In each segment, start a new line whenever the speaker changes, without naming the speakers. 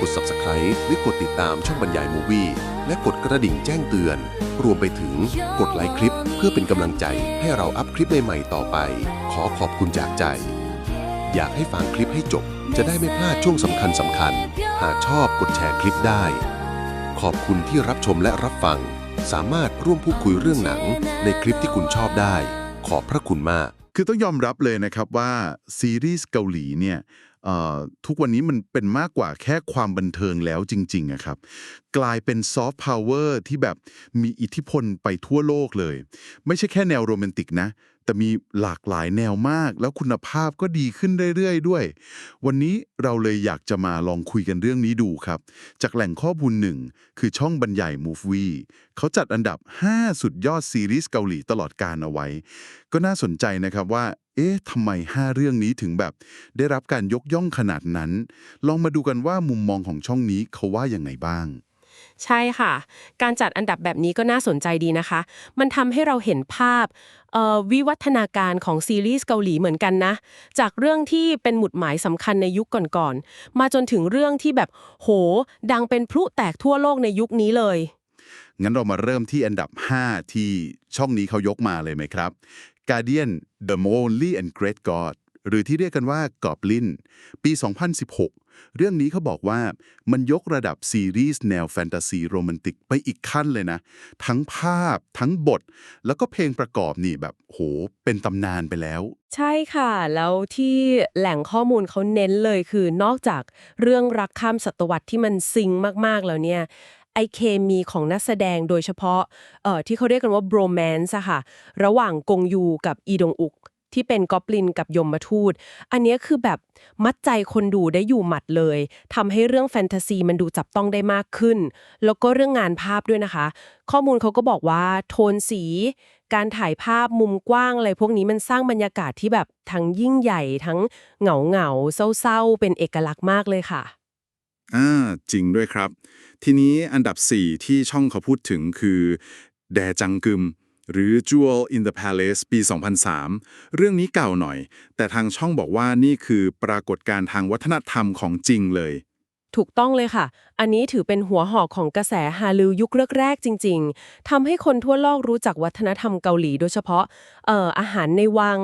กด subscribe หรือกดติดตามช่องบรรยายมูวี่และกดกระดิ่งแจ้งเตือน รวมไปถึงกดไลค์คลิปเพื่อเป็นกำลังใจให้เราอัพคลิปใหม่ๆต่อไป ขอขอบคุณจากใจ อยากให้ฟังคลิปให้จบ จะได้ไม่พลาดช่วงสำคัญสำคัญ หากชอบกดแชร์คลิปได้ ขอบคุณที่รับชมและรับฟัง สามารถร่วมพูดคุยเรื่องหนัง ในคลิปที่คุณชอบได้ ขอบพระคุณมาก
คือต้องยอมรับเลยนะครับว่าซีรีส์เกาหลีเนี่ย ทุกวันนี้มันเป็นมากกว่าแค่ความบันเทิงแล้วจริงๆอะครับ กลายเป็นซอฟต์พาวเวอร์ที่แบบมีอิทธิพลไปทั่วโลกเลย ไม่ใช่แค่แนวโรแมนติกนะ แต่มีหลากหลายแนวมาก แล้วคุณภาพก็ดีขึ้นเรื่อยๆด้วย วันนี้เราเลยอยากจะมาลองคุยกันเรื่องนี้ดูครับ จากแหล่งข้อมูลหนึ่งคือช่องบรรยาย Movie เขาจัดอันดับ 5 สุดยอดซีรีส์เกาหลีตลอดการเอาไว้ ก็น่าสนใจนะครับว่า เอ๊ะทำไม 5 เรื่องนี้ถึงแบบ ได้รับการยกย่องขนาดนั้น ลองมาดูกันว่ามุมมองของช่องนี้เขาว่ายังไงบ้าง
ใช่ค่ะ การจัดอันดับแบบนี้ก็น่าสนใจดีนะคะ มันทำให้เราเห็นภาพวิวัฒนาการของซีรีส์เกาหลีเหมือนกันนะ จากเรื่องที่เป็นหมุดหมายสำคัญในยุคก่อนๆ มาจนถึงเรื่องที่แบบโห ดังเป็นพลุแตกทั่วโลกในยุคนี้เลย
งั้นเรามาเริ่มที่อันดับ 5 ที่ช่องนี้เขายกมาเลยไหมครับ Guardian The Only and Great God หรือที่เรียกกันว่า Goblin ปี 2016 เรื่องนี้เขาบอกว่ามันยกระดับซีรีส์แนวแฟนตาซีโรแมนติกไปอีกขั้นเลยนะ ทั้งภาพ ทั้งบท แล้วก็เพลงประกอบนี่แบบโห เป็นตำนานไปแล้ว
ใช่ค่ะ แล้วที่แหล่งข้อมูลเขาเน้นเลยคือนอกจากเรื่องรักข้ามศตวรรษที่มันซิงมากๆแล้วเนี่ยไอเคมีของนักแสดงโดยเฉพาะเอ่อที่เขาเรียกกันว่า bromance ค่ะ ระหว่างกงยูกับอีดงอุก ที่เป็นกอบลินกับยมทูต อันนี้คือแบบมัดใจคนดูได้อยู่หมัดเลยทำให้เรื่องแฟนตาซีมันดูจับต้องได้มากขึ้น แล้วก็เรื่องงานภาพด้วยนะคะ ข้อมูลเขาก็บอกว่าโทนสี การถ่ายภาพมุมกว้างอะไรพวกนี้มันสร้างบรรยากาศที่แบบทั้งยิ่งใหญ่ทั้งเหงาเหงาเศร้าๆ เป็นเอกลักษณ์มากเลยค่ะ
อ่าจริงด้วยครับ ทีนี้อันดับ 4 ที่ช่องเขาพูดถึงคือ แดจังกึม หรือ Jewel in the Palace ปี 2003 เรื่องนี้เก่าหน่อย แต่ทางช่องบอกว่านี่คือปรากฏการณ์ทางวัฒนธรรมของจริงเลย
ถูกต้องเลยค่ะ อันนี้ถือเป็นหัวหอกของกระแสฮาลือยุคแรกๆจริง ๆทำให้คนทั่วโลกรู้จักวัฒนธรรมเกาหลีโดยเฉพาะเอ่ออาหารในวัง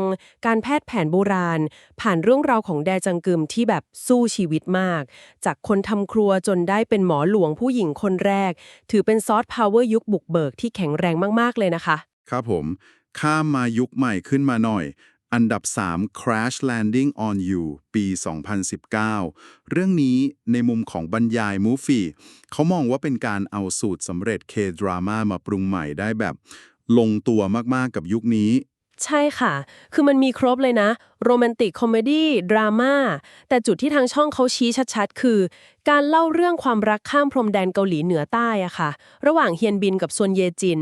การแพทย์แผนโบราณ ผ่านเรื่องราวของแดจังกึมที่แบบสู้ชีวิตมาก จากคนทำครัวจนได้เป็นหมอหลวงผู้หญิงคนแรก ถือเป็นซอฟต์พาวเวอร์ยุคบุกเบิกที่แข็งแรงมากๆเลยนะคะ
ครับผม ข้ามมายุคใหม่ขึ้นมาหน่อย อันดับ 3 Crash Landing on You ปี 2019 เรื่องนี้ในมุมของบรรยายมูฟี่เขามองว่าเป็นการเอาสูตรสำเร็จเคดราม่ามาปรุงใหม่ได้แบบ ลงตัวมากๆกับยุคนี้
ใช่ค่ะ คือมันมีครบเลยนะ โรแมนติกคอมเมดี้ ดราม่า แต่จุดที่ทางช่องเขาชี้ชัดๆ คือ การเล่าเรื่องความรักข้ามพรมแดนเกาหลีเหนือใต้อะค่ะ ระหว่างเฮียนบินกับซวนเยจิน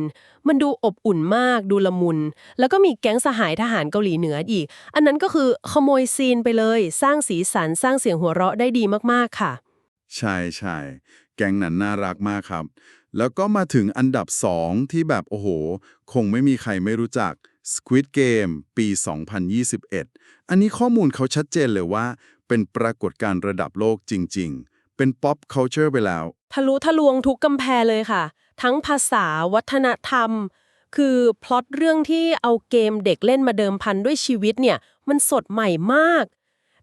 มันดูอบอุ่นมาก ดูละมุน แล้วก็มีแก๊งสหายทหารเกาหลีเหนืออีก อันนั้นก็คือขโมยซีนไปเลย สร้างสีสัน สร้างเสียงหัวเราะได้ดีมากๆ ค่ะ
ใช่ใช่แก๊งนั้นน่ารักมากครับ แล้วก็มาถึงอันดับ2ที่แบบโอ้โห คงไม่มีใครไม่รู้จัก Squid Game ปี 2021 อันนี้ข้อมูลเขาชัดเจนเลยว่า เป็นปรากฏการณ์ระดับโลกจริง ๆ เป็น pop culture ไปแล้ว
ทะลุทะลวงทุกกำแพงเลยค่ะ ทั้งภาษาวัฒนธรรม คือพล็อตเรื่องที่เอาเกมเด็กเล่นมาเดิมพันด้วยชีวิตเนี่ย มันสดใหม่มาก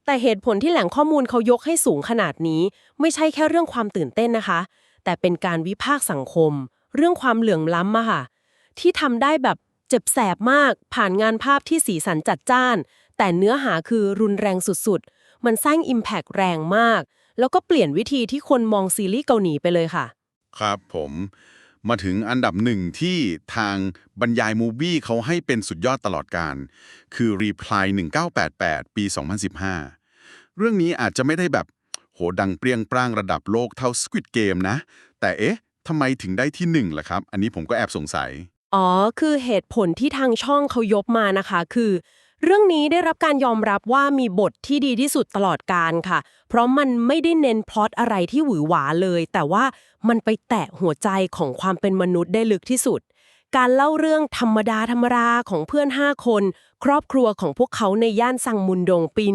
แต่เหตุผลที่แหล่งข้อมูลเขายกให้สูงขนาดนี้ ไม่ใช่แค่เรื่องความตื่นเต้นนะคะ แต่เป็นการวิพากษ์สังคม เรื่องความเหลื่อมล้ำอะค่ะที่ทำได้แบบ เจ็บแสบมากผ่านงานภาพที่สีสันจัดจ้าน แต่เนื้อหาคือรุนแรงสุดๆ มันสร้าง Impact แรงมาก แล้วก็เปลี่ยนวิธีที่คนมองซีรีส์เกาหลีไปเลยค่ะ
ครับผมมาถึงอันดับหนึ่งที่ทางบรรยายมูบี้เขาให้เป็นสุดยอดตลอดการ คือ Reply 1988 ปี 2015 เรื่องนี้อาจจะไม่ได้แบบ โหดังเปรี้ยงปร้างระดับโลกเท่า Squid Game นะ แต่เอ๊ะทำไมถึงได้ที่หนึ่งล่ะครับ อันนี้ผมก็แอบสงสัย
อ๋อ คือเหตุผลที่ทางช่องเขายกมานะคะ คือ เรื่องนี้ได้รับการยอมรับว่ามีบทที่ดีที่สุดตลอดการค่ะ เพราะมันไม่ได้เน้นพล็อตอะไรที่หวือหวาเลย แต่ว่ามันไปแตะหัวใจของความเป็นมนุษย์ได้ลึกที่สุด การเล่าเรื่องธรรมดาธรรมดาของเพื่อน 5 คน ครอบครัวของพวกเขาในย่านซังมุนดงปี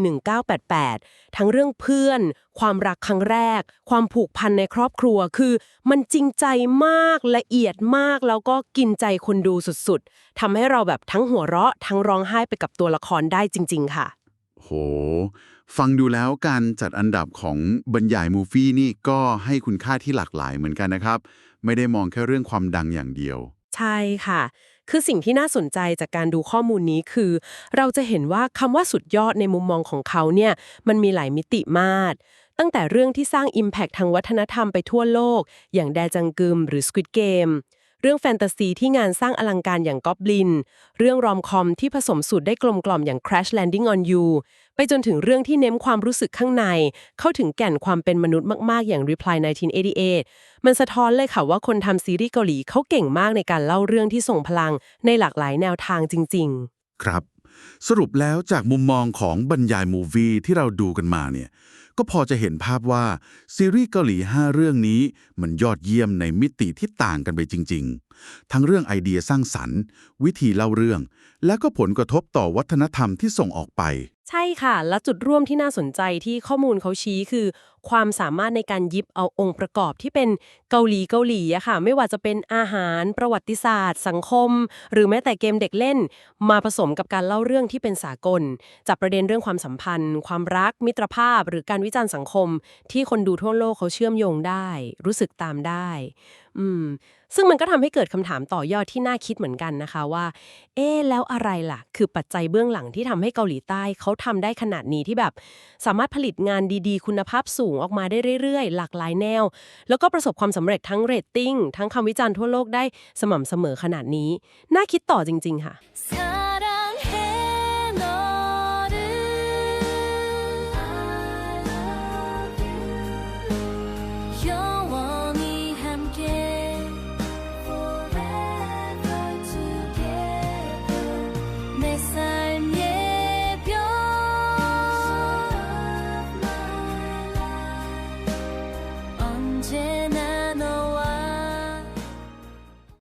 1988 ทั้งเรื่องเพื่อน ความรักครั้งแรก ความผูกพันในครอบครัวคือ มันจริงใจมากละเอียดมากแล้วก็กินใจคนดูสุดๆทำให้เราแบบทั้งหัวเราะ ทั้งร้องไห้ไปกับตัวละครได้จริง ๆ ค่ะ
โห ฟังดูแล้วการจัดอันดับของบรรยายมูฟี่นี่ก็ให้คุณค่าที่หลากหลายเหมือนกันนะครับ ไม่ได้มองแค่เรื่องความดังอย่างเดียว
ใช่ค่ะ คือสิ่งที่น่าสนใจจากการดูข้อมูลนี้คือ เราจะเห็นว่าคำว่าสุดยอดในมุมมองของเขาเนี่ยมันมีหลายมิติมากตั้งแต่เรื่องที่สร้าง Impact ทางวัฒนธรรมไปทั่วโลก อย่างแดจังกึมหรือ Squid Game เรื่องแฟนตาซีที่งานสร้างอลังการอย่าง Goblin เรื่องรอมคอมที่ผสมสูตรได้กลมกล่อมอย่าง Crash Landing on You ไปจนถึงเรื่องที่เน้นความรู้สึกข้างใน เข้าถึงแก่นความเป็นมนุษย์มาก ๆ อย่าง Reply 1988 มันสะท้อนเลยค่ะว่าคนทำซีรีส์เกาหลีเขาเก่งมากในการเล่าเรื่องที่ส่งพลังในหลากหลายแนวทางจริง ๆ
ครับ สรุปแล้วจากมุมมองของบรรยายมูวีที่เราดูกันมาเนี่ย ก็พอจะเห็นภาพว่า ซีรีส์เกาหลี 5 เรื่องนี้มันยอดเยี่ยมในมิติที่ต่างกันไปจริง ๆ ทั้งเรื่องไอเดียสร้างสรรค์ วิธีเล่าเรื่อง และก็ผลกระทบต่อวัฒนธรรมที่ส่งออกไป
ใช่ค่ะ และจุดร่วมที่น่าสนใจที่ข้อมูลเขาชี้คือ ความสามารถในการยิบเอาองค์ประกอบที่เป็นเกาหลีเกาหลีอะค่ะ ไม่ว่าจะเป็นอาหาร ประวัติศาสตร์ สังคม หรือแม้แต่เกมเด็กเล่น มาผสมกับการเล่าเรื่องที่เป็นสากลจับประเด็นเรื่องความสัมพันธ์ ความรัก มิตรภาพ หรือการวิจารณ์สังคม ที่คนดูทั่วโลกเขาเชื่อมโยงได้ รู้สึกตามได้ อืม ซึ่งมันก็ทำให้เกิดคำถามต่อยอดที่น่าคิดเหมือนกันนะคะว่า เอ๊ะแล้วอะไรล่ะ คือปัจจัยเบื้องหลังที่ทำให้เกาหลีใต้เขาทำได้ขนาดนี้ที่แบบ สามารถผลิตงานดีๆ คุณภาพสูงออกมาได้เรื่อยๆ หลากหลายแนว แล้วก็ประสบความสำเร็จทั้งเรตติ้งทั้งคำวิจารณ์ทั่วโลกได้สม่ำเสมอขนาดนี้ น่าคิดต่อจริง ๆ ค่ะ